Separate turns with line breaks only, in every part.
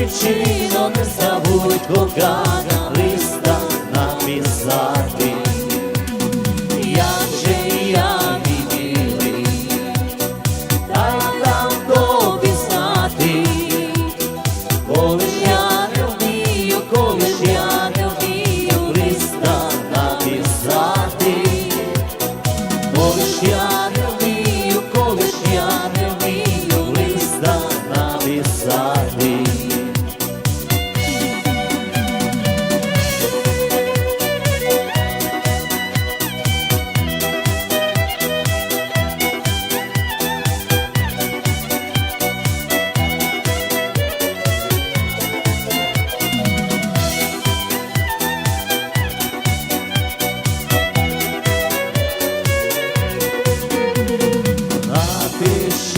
Дівчино, не забудь кохана листа написати. fish.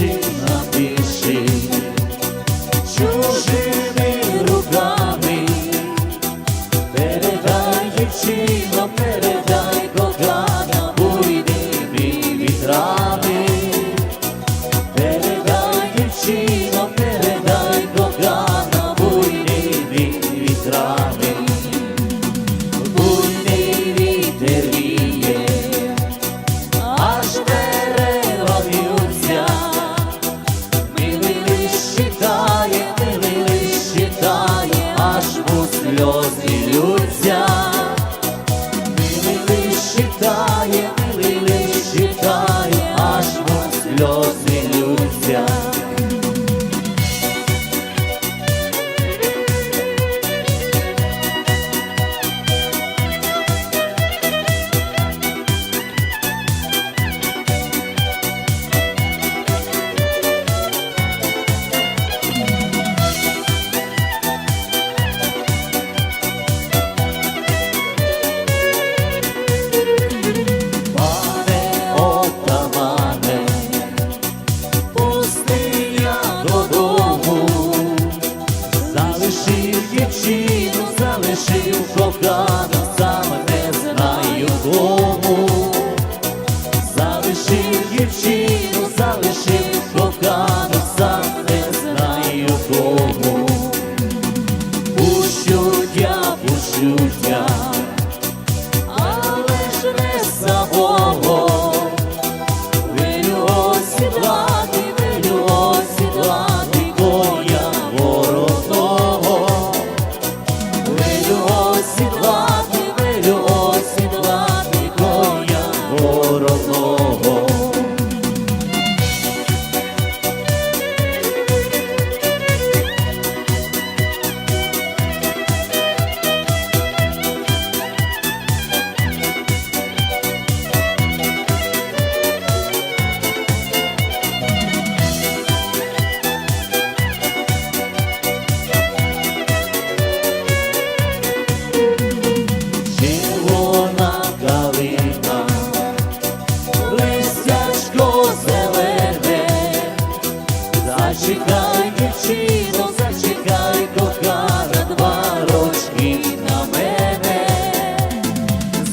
зачекай, дівчино, зачекай, кохана, два рочки на мене,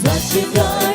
зачекай.